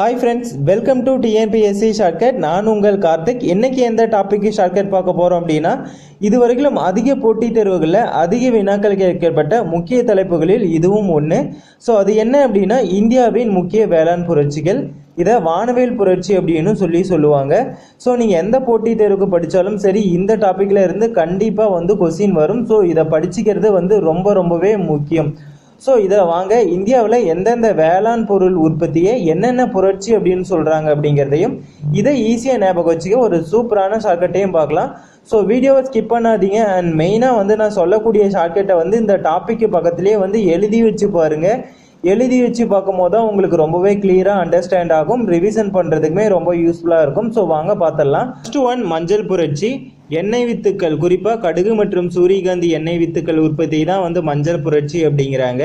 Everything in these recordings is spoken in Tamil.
Hi friends welcome to TNPSC shortcut நான் உங்கள் கார்த்திக். இன்னைக்கு எந்த டாப்பிக்கு ஷார்ட்கட் பார்க்க போகிறோம் அப்படின்னா இதுவரைக்கும் அதிக போட்டித் தேர்வுகளில் அதிக வினாக்கள் கேட்கப்பட்ட முக்கிய தலைப்புகளில் இதுவும் ஒன்று ஸோ அது என்ன அப்படின்னா இந்தியாவின் முக்கிய வேளாண் புரட்சிகள். இதை வானவியல் புரட்சி அப்படின்னு சொல்லி சொல்லுவாங்க. ஸோ நீங்கள் எந்த போட்டித் தேர்வுக்கு படித்தாலும் சரி இந்த டாப்பிக்கில் இருந்து கண்டிப்பாக வந்து கொஸ்டின் வரும். ஸோ இதை படிச்சுக்கிறது வந்து ரொம்ப ரொம்பவே முக்கியம். ஸோ இதை வாங்க இந்தியாவில் எந்தெந்த வேளாண் பொருள் உற்பத்தியை என்னென்ன புரட்சி அப்படின்னு சொல்கிறாங்க அப்படிங்கிறதையும் இதை ஈஸியாக ஞாபகம் வச்சுக்க ஒரு சூப்பரான ஷார்ட்கட்டையும் பார்க்கலாம். ஸோ வீடியோவை ஸ்கிப் பண்ணாதீங்க. அண்ட் மெயினாக வந்து நான் சொல்லக்கூடிய ஷார்ட்கட்டை வந்து இந்த டாப்பிக்கு பக்கத்துலேயே வந்து எழுதி வச்சு பாருங்கள் எழுதி வச்சு பார்க்கும்போது தான் உங்களுக்கு ரொம்பவே கிளியராக அண்டர்ஸ்டாண்ட் ஆகும். ரிவிஷன் பண்ணுறதுக்குமே ரொம்ப யூஸ்ஃபுல்லாக இருக்கும். ஸோ வாங்க பார்த்துடலாம். ஃபஸ்ட்டு ஒன் மஞ்சள் புரட்சி. எண்ணெய் வித்துக்கள் குறிப்பாக கடுகு மற்றும் சூரியகாந்தி எண்ணெய் வித்துக்கள் உற்பத்தி தான் வந்து மஞ்சள் புரட்சி அப்படிங்கிறாங்க.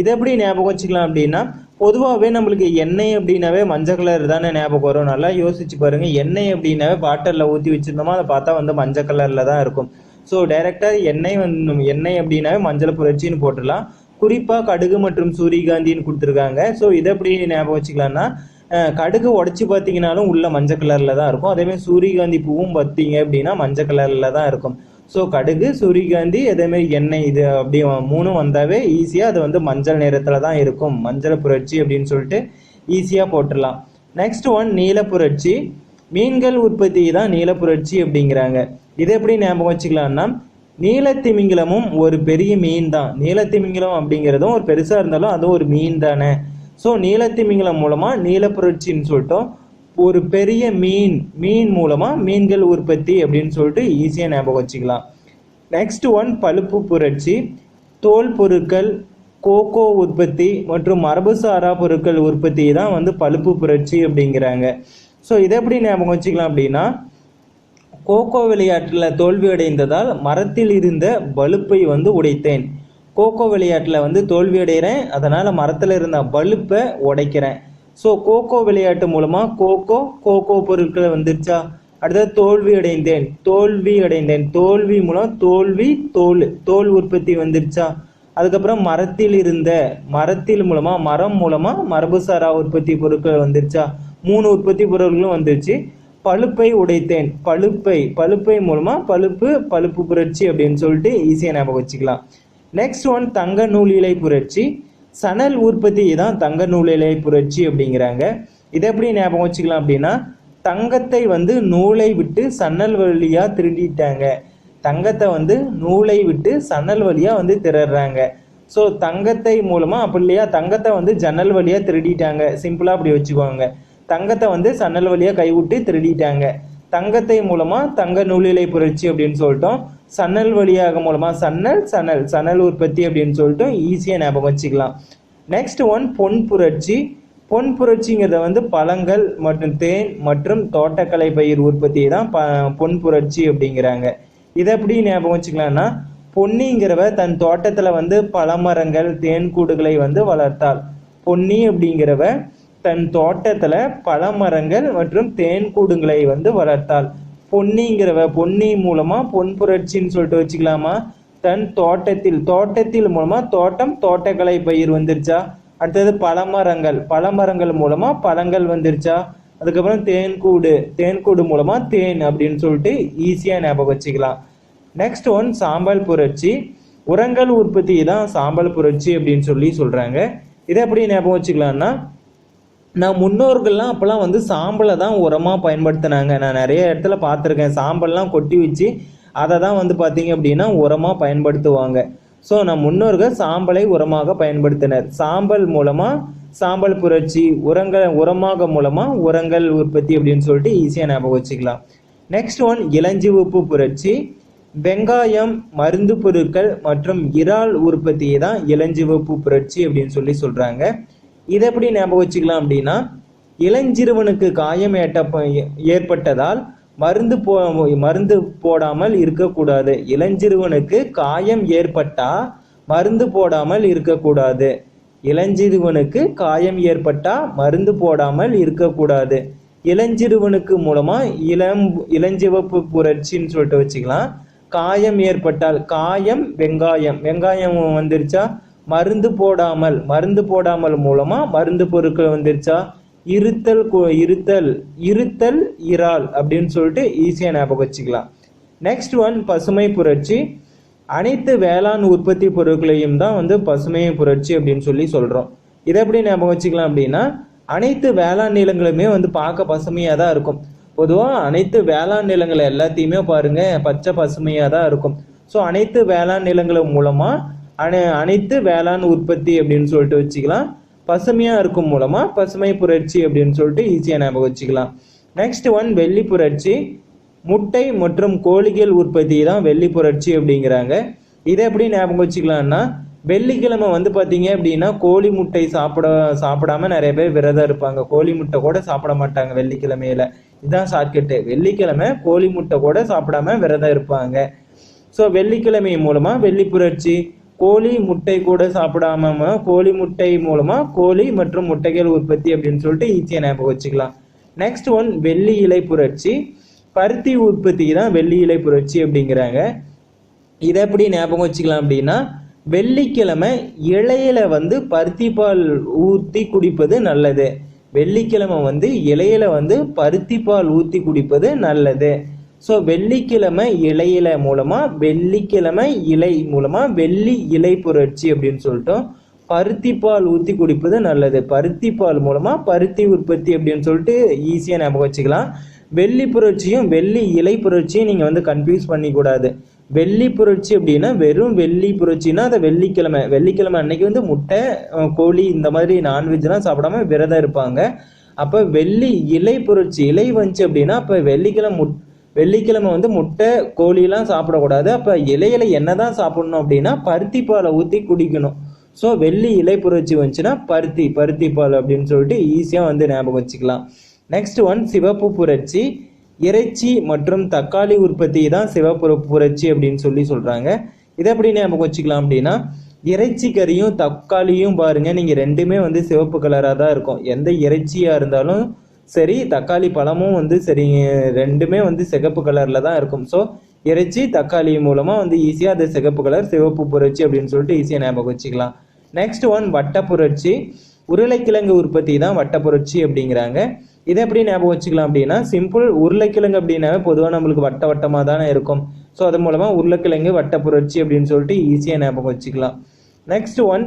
இதை எப்படி ஞாபகம் வச்சுக்கலாம் அப்படின்னா பொதுவாகவே நம்மளுக்கு எண்ணெய் அப்படின்னாவே மஞ்சள் கலர் தானே ஞாபகம் வரும். நல்லா யோசிச்சு பாருங்க. எண்ணெய் அப்படின்னாவே பாட்டிலில் ஊற்றி வச்சுருந்தோமோ அதை பார்த்தா வந்து மஞ்சள் கலரில் தான் இருக்கும். ஸோ டைரெக்டாக எண்ணெய் வந்து எண்ணெய் அப்படின்னாவே மஞ்சள் புரட்சின்னு போட்டுடலாம். குறிப்பாக கடுகு மற்றும் சூரியகாந்தின்னு கொடுத்துருக்காங்க. ஸோ இதை எப்படி ஞாபகம் வச்சுக்கலாம்னா கடுகு உடச்சி பார்த்தீங்கனாலும் உள்ள மஞ்சள் கலரில் தான் இருக்கும். அதேமாதிரி சூரியகாந்தி பூவும் பார்த்தீங்க அப்படின்னா மஞ்சள் கலரில் தான் இருக்கும். ஸோ கடுகு சூரியகாந்தி அதேமாரி எண்ணெய் இது அப்படி மூணும் வந்தாவே ஈஸியாக அது வந்து மஞ்சள் நிறத்தில் தான் இருக்கும். மஞ்சள் புரட்சி அப்படின்னு சொல்லிட்டு ஈஸியாக போட்டுடலாம். நெக்ஸ்ட் ஒன் நீல புரட்சி. மீன்கள் உற்பத்தி தான் நீல புரட்சி அப்படிங்கிறாங்க. இது எப்படி ஞாபகம் வச்சுக்கலாம்னா நீலத்திமிங்கிலமும் ஒரு பெரிய மீன் தான். நீலத்திமிங்கிலம் அப்படிங்கிறதும் ஒரு பெருசாக இருந்தாலும் அதுவும் ஒரு மீன் தானே. ஸோ நீலத்திமிங்கலம் மூலமாக நீலப்புரட்சின்னு சொல்லிட்டோம். ஒரு பெரிய மீன் மீன் மூலமாக மீன்கள் உற்பத்தி அப்படின்னு சொல்லிட்டு ஈஸியாக ஞாபகம் வச்சுக்கலாம். நெக்ஸ்ட் ஒன் பழுப்பு புரட்சி. தோல் பொருட்கள் கோகோ உற்பத்தி மற்றும் மரபுசாரா பொருட்கள் உற்பத்தி தான் வந்து பழுப்பு புரட்சி அப்படிங்கிறாங்க. ஸோ இதை எப்படி ஞாபகம் வச்சுக்கலாம் அப்படின்னா கோகோ விளையாட்டில் தோல்வி அடைந்ததால் மரத்தில் இருந்த பழுப்பை வந்து உடைத்தேன். கோகோ விளையாட்டில் வந்து தோல்வி அடைகிறேன் அதனால் மரத்தில் இருந்த பழுப்பை உடைக்கிறேன். ஸோ கோகோ விளையாட்டு மூலமாக கோகோ கோகோ பொருட்கள் வந்துருச்சா? அடுத்தது தோல்வி அடைந்தேன் தோல்வி அடைந்தேன் தோல்வி மூலம் தோல்வி தோல் தோல் உற்பத்தி வந்துருச்சா? அதுக்கப்புறம் மரத்தில் இருந்த மரத்தில் மூலமாக மரம் மூலமாக மரபுசாரா உற்பத்தி பொருட்கள் வந்துருச்சா? மூணு உற்பத்தி பொருட்களும் வந்துருச்சு. பழுப்பை உடைத்தேன். பழுப்பை பழுப்பை மூலமாக பழுப்பு பழுப்பு புரட்சி அப்படின்னு சொல்லிட்டு ஈஸியாக ஞாபகம் வச்சுக்கலாம். நெக்ஸ்ட் ஒன் தங்க நூல் இலை புரட்சி. சணல் உற்பத்தி தான் தங்க நூல் இலை புரட்சி அப்படிங்கிறாங்க. இதை எப்படி ஞாபகம் வச்சுக்கலாம் அப்படின்னா தங்கத்தை வந்து நூலை விட்டு சன்னல் வழியாக திருடிட்டாங்க. தங்கத்தை வந்து நூலை விட்டு சன்னல் வழியாக வந்து திரடுறாங்க. ஸோ தங்கத்தை மூலமாக அப்படி இல்லையா தங்கத்தை வந்து ஜன்னல் வழியாக திருடிட்டாங்க. சிம்பிளாக அப்படி வச்சுக்கோங்க. தங்கத்தை வந்து சன்னல் வழியாக கைவிட்டு திருடிட்டாங்க. தங்கத்தை மூலமாக தங்க நூலிலை புரட்சி அப்படின்னு சொல்லிட்டோம். சன்னல் வழியாக மூலமாக சன்னல் சன்னல் சன்னல் உற்பத்தி அப்படின்னு சொல்லிட்டு ஈஸியாக ஞாபகம் வச்சுக்கலாம். நெக்ஸ்ட் ஒன் பொன் புரட்சி. பொன் புரட்சிங்கிறத வந்து பழங்கள் மற்றும் தேன் மற்றும் தோட்டக்கலை பயிர் உற்பத்தி தான் ப பொன் புரட்சி அப்படிங்கிறாங்க. இதை எப்படி ஞாபகம் வச்சுக்கலாம்னா பொன்னிங்கிறவ தன் தோட்டத்தில் வந்து பழமரங்கள் தேன் கூடுகளை வந்து வளர்த்தாள். பொன்னி அப்படிங்கிறவ தன் தோட்டத்தில் பழமரங்கள் மற்றும் தேன் கூடுங்களை வந்து வளர்த்தாள். பொன்னிங்கிறவ பொன்னி மூலமாக பொன் புரட்சின்னு சொல்லிட்டு வச்சுக்கலாமா? தன் தோட்டத்தில் தோட்டத்தில் மூலமாக தோட்டம் தோட்டக்கலை பயிர் வந்துருச்சா? அடுத்தது பழமரங்கள் பழமரங்கள் மூலமாக பழங்கள் வந்துருச்சா? அதுக்கப்புறம் தேன்கூடு தேன்கூடு மூலமாக தேன் அப்படின்னு சொல்லிட்டு ஈஸியாக ஞாபகம் வச்சுக்கலாம். நெக்ஸ்ட் ஒன் சாம்பல் புரட்சி. உரங்கள் உற்பத்தி தான் சாம்பல் புரட்சி அப்படின்னு சொல்லி சொல்கிறாங்க இதை எப்படி ஞாபகம் வச்சுக்கலாம்னா நான் முன்னோர்கள்லாம் அப்போல்லாம் வந்து சாம்பலை தான் உரமாக பயன்படுத்தினாங்க. நான் நிறைய இடத்துல பார்த்துருக்கேன். சாம்பல்லாம் கொட்டி வச்சு அதை தான் வந்து பார்த்தீங்க அப்படின்னா உரமாக பயன்படுத்துவாங்க. ஸோ நம் முன்னோர்கள் சாம்பலை உரமாக பயன்படுத்தினர். சாம்பல் மூலமாக சாம்பல் புரட்சி உரங்கள் உரமாக மூலமாக உரங்கள் உற்பத்தி அப்படின்னு சொல்லிட்டு ஈஸியாக ஞாபகம் வச்சுக்கலாம். நெக்ஸ்ட் ஒன் இளஞ்சிவப்பு புரட்சி. வெங்காயம் மருந்து பொருட்கள் மற்றும் இறால் உற்பத்தியை தான் இளஞ்சிவப்பு புரட்சி அப்படின்னு சொல்லி சொல்கிறாங்க இதை எப்படி ஞாபகம் வச்சுக்கலாம் அப்படின்னா இளஞ்சிறுவனுக்கு காயம் ஏட்ட ஏற்பட்டதால் மருந்து போ மருந்து போடாமல் இருக்கக்கூடாது. இளஞ்சிறுவனுக்கு காயம் ஏற்பட்டா மருந்து போடாமல் இருக்கக்கூடாது. இளஞ்சிறுவனுக்கு காயம் ஏற்பட்டா மருந்து போடாமல் இருக்கக்கூடாது. இளஞ்சிறுவனுக்கு மூலமா இளம் இளஞ்சிவப்பு புரட்சின்னு சொல்லிட்டு வச்சுக்கலாம். காயம் ஏற்பட்டால் காயம் வெங்காயம். வெங்காயம் வந்துருச்சா? மருந்து போடாமல் மருந்து போடாமல் மூலமா மருந்து பொருட்கள் வந்துருச்சா? இருத்தல் கு- இருத்தல் இருத்தல் இறால் அப்படின்னு சொல்லிட்டு ஈஸியாக ஞாபகம் வச்சுக்கலாம். நெக்ஸ்ட் ஒன் பசுமை புரட்சி. அனைத்து வேளாண் உற்பத்தி பொருட்களையும் தான் வந்து பசுமை புரட்சி அப்படின்னு சொல்லி சொல்கிறோம் இதை எப்படி ஞாபகம் வச்சுக்கலாம் அப்படின்னா அனைத்து வேளாண் நிலங்களுமே வந்து பார்க்க பசுமையாக தான் இருக்கும். பொதுவாக அனைத்து வேளாண் நிலங்கள் எல்லாத்தையுமே பாருங்கள் பச்சை பசுமையாக தான் இருக்கும். ஸோ அனைத்து வேளாண் நிலங்கள் மூலமாக அனை அனைத்து வேளாண் உற்பத்தி அப்படின்னு சொல்லிட்டு வச்சுக்கலாம். பசுமையாக இருக்கும் மூலமாக பசுமை புரட்சி அப்படின்னு சொல்லிட்டு ஈஸியாக ஞாபகம் வச்சுக்கலாம். நெக்ஸ்ட் ஒன் வெள்ளி புரட்சி. முட்டை மற்றும் கோழிகள் உற்பத்தி தான் வெள்ளி புரட்சி அப்படிங்கிறாங்க. இதை எப்படி ஞாபகம் வச்சுக்கலாம்னா வெள்ளிக்கிழமை வந்து பார்த்தீங்க அப்படின்னா கோழி முட்டை சாப்பிட சாப்பிடாம நிறைய பேர் விரதம் இருப்பாங்க. கோழி முட்டை கூட சாப்பிட மாட்டாங்க வெள்ளிக்கிழமையில. இதுதான் ஷார்ட்கட்டு வெள்ளிக்கிழமை கோழி முட்டை கூட சாப்பிடாம விரதம் இருப்பாங்க. ஸோ வெள்ளிக்கிழமை மூலமா வெள்ளி புரட்சி. கோழி முட்டை கூட சாப்பிடாம கோழி முட்டை மூலமா கோழி மற்றும் முட்டைகள் உற்பத்தி அப்படின்னு சொல்லிட்டு ஈஸியாக ஞாபகம் வச்சுக்கலாம். நெக்ஸ்ட் ஒன் வெள்ளி இலை புரட்சி. பருத்தி உற்பத்தி தான் வெள்ளி இலை புரட்சி அப்படிங்கிறாங்க. இதை எப்படி ஞாபகம் வச்சுக்கலாம் அப்படின்னா வெள்ளிக்கிழமை இலையில வந்து பருத்தி பால் ஊற்றி குடிப்பது நல்லது. வெள்ளிக்கிழமை வந்து இலையில வந்து பருத்தி பால் ஊற்றி குடிப்பது நல்லது. ஸோ வெள்ளிக்கிழமை இலையில மூலமா வெள்ளிக்கிழமை இலை மூலமா வெள்ளி இலை புரட்சி அப்படின்னு சொல்லிட்டோம். பருத்தி பால் ஊற்றி குடிப்பது நல்லது. பருத்தி பால் மூலமா பருத்தி உற்பத்தி அப்படின்னு சொல்லிட்டு ஈஸியாக ஞாபகம் வச்சுக்கலாம். வெள்ளி புரட்சியும் வெள்ளி இலை புரட்சியும் நீங்கள் வந்து கன்ஃபியூஸ் பண்ணிக்கூடாது. வெள்ளி புரட்சி அப்படின்னா வெறும் வெள்ளி புரட்சின்னா அதை வெள்ளிக்கிழமை. வெள்ளிக்கிழமை அன்னைக்கு வந்து முட்டை கோழி இந்த மாதிரி நான்வெஜ்லாம் சாப்பிடாம விரதம் இருப்பாங்க. அப்போ வெள்ளி இலை புரட்சி இலை வந்துச்சு அப்படின்னா அப்போ வெள்ளிக்கிழமை முட் வெள்ளிக்கிழமை வந்து முட்டை கோழிலாம் சாப்பிடக்கூடாது. அப்போ இலையில என்னதான் சாப்பிடணும் அப்படின்னா பருத்தி பாலை ஊற்றி குடிக்கணும். ஸோ வெள்ளி இலை புரட்சி வந்துச்சுன்னா பருத்தி பருத்தி பால் அப்படின்னு சொல்லிட்டு ஈஸியாக வந்து ஞாபகம் வச்சுக்கலாம். நெக்ஸ்ட் ஒன் சிவப்பு புரட்சி. இறைச்சி மற்றும் தக்காளி உற்பத்தி தான் சிவப்பு புரட்சி அப்படின்னு சொல்லி சொல்கிறாங்க இதை எப்படி ஞாபகம் வச்சுக்கலாம் அப்படின்னா இறைச்சி கறியும் தக்காளியும் பாருங்கள் நீங்கள் ரெண்டுமே வந்து சிவப்பு கலராக தான் இருக்கும். எந்த இறைச்சியாக இருந்தாலும் சரி தக்காளி பழமும் வந்து சரி ரெண்டுமே வந்து சிகப்பு கலரில் தான் இருக்கும். ஸோ இறைச்சி தக்காளி மூலமாக வந்து ஈஸியாக அது சிகப்பு கலர் சிவப்பு புரட்சி அப்படின்னு சொல்லிட்டு ஈஸியாக ஞாபகம் வச்சுக்கலாம். நெக்ஸ்ட் ஒன் வட்ட புரட்சி. உருளைக்கிழங்கு உற்பத்தி தான் வட்ட புரட்சி அப்படிங்கிறாங்க. இதை எப்படி ஞாபகம் வச்சுக்கலாம் அப்படின்னா சிம்பிள் உருளைக்கிழங்கு அப்படின்னாவே பொதுவாக நம்மளுக்கு வட்ட வட்டமாக தானே இருக்கும். ஸோ அது மூலமாக உருளைக்கிழங்கு வட்ட புரட்சி அப்படின்னு சொல்லிட்டு ஈஸியாக ஞாபகம் வச்சுக்கலாம். நெக்ஸ்ட் ஒன்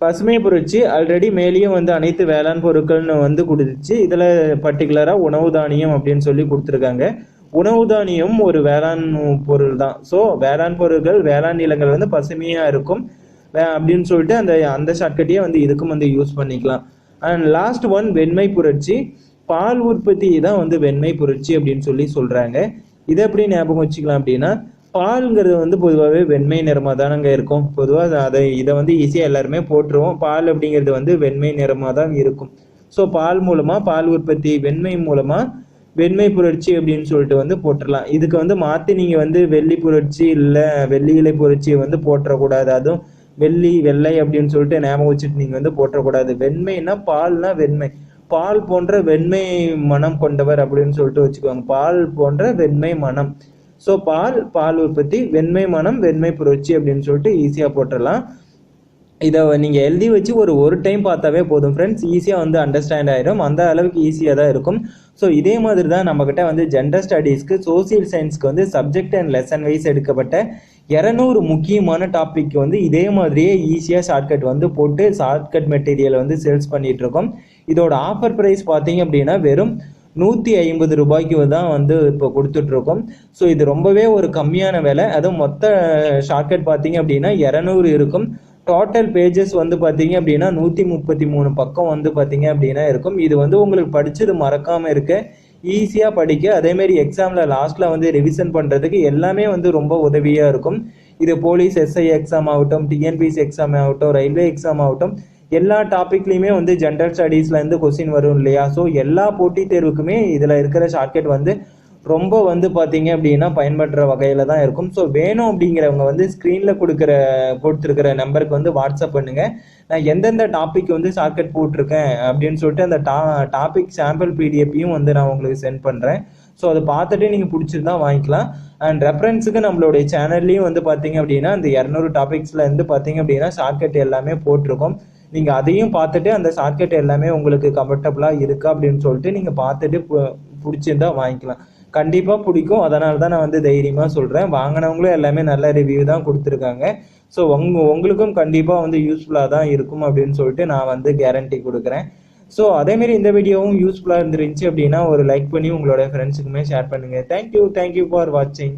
பசுமை புரட்சி ஆல்ரெடி மேலேயும் வந்து அனைத்து வேளாண் பொருட்கள்னு வந்து கொடுத்துச்சு. இதில் பர்டிகுலராக உணவு தானியம் அப்படின்னு சொல்லி கொடுத்துருக்காங்க. உணவு தானியம் ஒரு வேளாண் பொருள் தான். ஸோ வேளாண் பொருட்கள் வேளாண் நிலங்கள் வந்து பசுமையாக இருக்கும். வே- அப்படின்னு சொல்லிட்டு அந்த அந்த ஷார்ட்கட்டையே வந்து இதுக்கும் வந்து யூஸ் பண்ணிக்கலாம். அண்ட் லாஸ்ட் ஒன் வெண்மை புரட்சி. பால் உற்பத்தி தான் வந்து வெண்மை புரட்சி அப்படின்னு சொல்லி சொல்கிறாங்க இதை எப்படி ஞாபகம் வச்சுக்கலாம் அப்படின்னா பால்ங்கிறது வந்து பொதுவாகவே வெண்மை நிறமாக தானங்க இருக்கும். பொதுவாக அதை இதை வந்து ஈஸியாக எல்லாருமே போட்டுருவோம். பால் அப்படிங்கிறது வந்து வெண்மை நிறமாக தான் இருக்கும். ஸோ பால் மூலமாக பால் உற்பத்தி வெண்மை மூலமாக வெண்மை புரட்சி அப்படின்னு சொல்லிட்டு வந்து போட்டுடலாம் இதுக்கு வந்து மாற்றி நீங்கள் வந்து வெள்ளி புரட்சி இல்லை வெள்ளி இலை புரட்சியை வந்து போட்டுறக்கூடாது அதுவும் வெள்ளி வெள்ளை அப்படின்னு சொல்லிட்டு ஞாபகம் வச்சுட்டு நீங்கள் வந்து போட்டுறக்கூடாது வெண்மைன்னா பால்னா வெண்மை. பால் போன்ற வெண்மை மனம் கொண்டவர் அப்படின்னு சொல்லிட்டு வச்சுக்கோங்க. பால் போன்ற வெண்மை மனம். ஸோ பால் பால் உற்பத்தி வெண்மை மனம் வெண்மை புரட்சி அப்படின்னு சொல்லிட்டு ஈஸியாக போட்டுடலாம். இதை நீங்கள் எழுதி வச்சு ஒரு ஒரு டைம் பார்த்தாவே போதும் ஃப்ரெண்ட்ஸ் ஈஸியாக வந்து அண்டர்ஸ்டாண்ட் ஆயிடும் அந்த அளவுக்கு ஈஸியாக தான் இருக்கும். ஸோ இதே மாதிரி தான் நம்மக்கிட்ட வந்து ஜெண்டர் ஸ்டடீஸ்க்கு சோசியல் சயின்ஸ்க்கு வந்து சப்ஜெக்ட் அண்ட் லெசன் வைஸ் எடுக்கப்பட்ட இரநூறு முக்கியமான டாபிக் வந்து இதே மாதிரியே ஈஸியாக ஷார்ட்கட் வந்து போட்டு ஷார்ட்கட் மெட்டீரியல் வந்து சேல்ஸ் பண்ணிகிட்ருக்கோம் இதோட ஆஃபர் ப்ரைஸ் பார்த்தீங்க அப்படின்னா வெறும் நூற்றி ஐம்பது ரூபாய்க்கு தான் வந்து இப்போ கொடுத்துட்ருக்கோம். ஸோ இது ரொம்பவே ஒரு கம்மியான விலை. அதுவும் மொத்த ஷார்ட்கட் பார்த்தீங்க அப்படின்னா இரநூறு இருக்கும். டோட்டல் பேஜஸ் வந்து பார்த்தீங்க அப்படின்னா நூற்றி முப்பத்தி மூணு பக்கம் வந்து பார்த்தீங்க அப்படின்னா இருக்கும். இது வந்து உங்களுக்கு படித்தது மறக்காமல் இருக்க. ஈஸியாக படிக்க. அதேமாரி எக்ஸாமில் லாஸ்ட்டில் வந்து ரிவிஷன் பண்ணுறதுக்கு எல்லாமே வந்து ரொம்ப உதவியாக இருக்கும். இது போலீஸ் எஸ்ஐ எக்ஸாம் ஆகட்டும் டிஎன்பிஎஸ்சி எக்ஸாம் ஆகட்டும் ரயில்வே எக்ஸாம் ஆகட்டும். எல்லா டாப்பிக்லேயுமே வந்து ஜென்ரல் ஸ்டடீஸ்லேருந்து கொஸ்டின் வரும் இல்லையா? ஸோ எல்லா போட்டித் தேர்வுக்குமே இதில் இருக்கிற ஷார்ட்கட் வந்து ரொம்ப வந்து பார்த்தீங்க அப்படின்னா பயன்படுற வகையில் தான் இருக்கும். ஸோ வேணும் அப்படிங்கிறவங்க வந்து ஸ்க்ரீனில் கொடுக்குற கொடுத்துருக்கிற நம்பருக்கு வந்து வாட்ஸ்அப் பண்ணுங்க. நான் எந்தெந்த டாபிக் வந்து ஷார்ட்கட் போட்டிருக்கேன் அப்படின்னு சொல்லிட்டு அந்த டா டாபிக் சாம்பிள் பிடிஎஃப்பையும் வந்து நான் உங்களுக்கு சென்ட் பண்ணுறேன் ஸோ அதை பார்த்துட்டு நீங்கள் பிடிச்சிருந்தா வாங்கிக்கலாம். அண்ட் ரெஃபரன்ஸுக்கு நம்மளுடைய சேனல்லையும் வந்து பார்த்தீங்க அப்படின்னா இந்த இரநூறு டாபிக்ஸில் இருந்து பார்த்தீங்க அப்படின்னா ஷார்ட்கட் எல்லாமே போட்டிருக்கோம். நீங்கள் அதையும் பார்த்துட்டு அந்த ஷார்ட்கட் எல்லாமே உங்களுக்கு கம்ஃபர்டபுளாக இருக்கா அப்படின்னு சொல்லிட்டு நீங்கள் பார்த்துட்டு பு- பிடிச்சிருந்தா வாங்கிக்கலாம். கண்டிப்பாக பிடிக்கும். அதனால தான் நான் வந்து தைரியமாக சொல்கிறேன் வாங்கினவங்களும் எல்லாமே நல்ல ரிவ்யூ தான் கொடுத்துருக்காங்க. ஸோ உங்க உங்களுக்கும் கண்டிப்பாக வந்து யூஸ்ஃபுல்லாக தான் இருக்கும் அப்படின்னு சொல்லிட்டு நான் வந்து கேரண்டி கொடுக்குறேன். ஸோ அதேமாரி இந்த வீடியோவும் யூஸ்ஃபுல்லாக இருந்துருந்துச்சு அப்படின்னா ஒரு லைக் பண்ணி உங்களோட ஃப்ரெண்ட்ஸுக்குமே ஷேர் பண்ணுங்கள் thank you thank you for வாட்சிங்